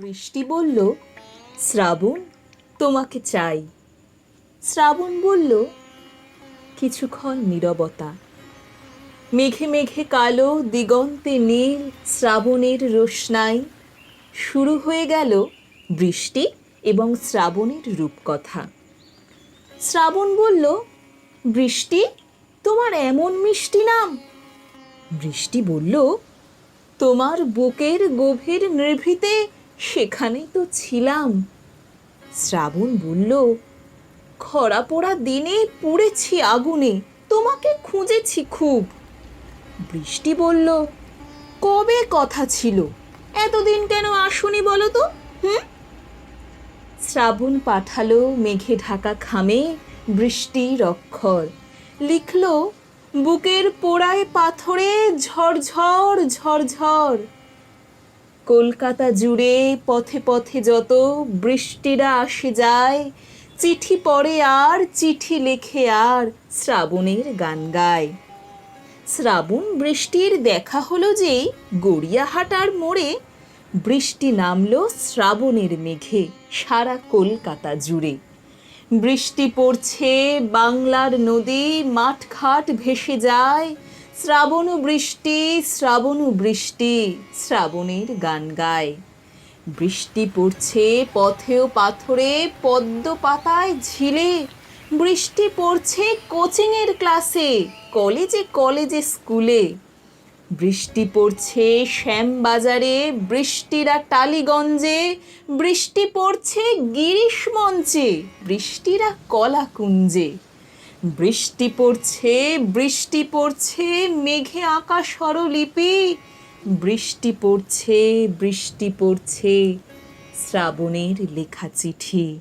বৃষ্টি বলল, শ্রাবণ, তোমাকে চাই। শ্রাবণ বলল, কিছুক্ষণ নীরবতা। মেঘে মেঘে কালো দিগন্তে নীল শ্রাবণের রোশনাই। শুরু হয়ে গেল বৃষ্টি এবং শ্রাবণের রূপকথা। শ্রাবণ বলল, বৃষ্টি? তোমার এমন মিষ্টি নাম? বৃষ্টি বলল, তোমার বুকের গভীর নিভৃতে সেখানেই তো ছিলাম। শ্রাবণ বলল খরা পোড়া দিনে পুড়েছি আগুনে, তোমাকে খুঁজেছি খুব। বৃষ্টি বলল, কবে কথা ছিল? এতদিন কেন আসুনি বলো তো, হুম? শ্রাবণ পাঠালো মেঘে ঢাকা খামে বৃষ্টির অক্ষর লিখল, বুকের পোড়ায় পাথরে ঝরঝর ঝড়ঝড় কলকাতা জুড়ে পথে পথে যত বৃষ্টিরা আসে যায়, চিঠি পড়ে আর চিঠি লেখে আর শ্রাবণের গান গায়। শ্রাবণ বৃষ্টির দেখা হলো যে গড়িয়াহাটার মোড়ে বৃষ্টি নামলো শ্রাবণের মেঘে সারা কলকাতা জুড়ে। বৃষ্টি পড়ছে বাংলার নদী মাঠ মাঠঘাট ভেসে যায় শ্রাবণ বৃষ্টি শ্রাবণ বৃষ্টি, শ্রাবণের গান গায়। বৃষ্টি পড়ছে পথেও পাথরে, পদ্ম পাতায় ঝিলে। বৃষ্টি পড়ছে কোচিংয়ের ক্লাসে, কলেজে কলেজে স্কুলে। বৃষ্টি পড়ছে শ্যামবাজারে, বৃষ্টিরা টালিগঞ্জে। বৃষ্টি পড়ছে গিরিশ মঞ্চে, বৃষ্টিরা কলাকুঞ্জে। বৃষ্টি পড়ছে বৃষ্টি পড়ছে মেঘে আঁকা স্বরলিপি। বৃষ্টি পড়ছে বৃষ্টি পড়ছে শ্রাবণের লেখা চিঠি।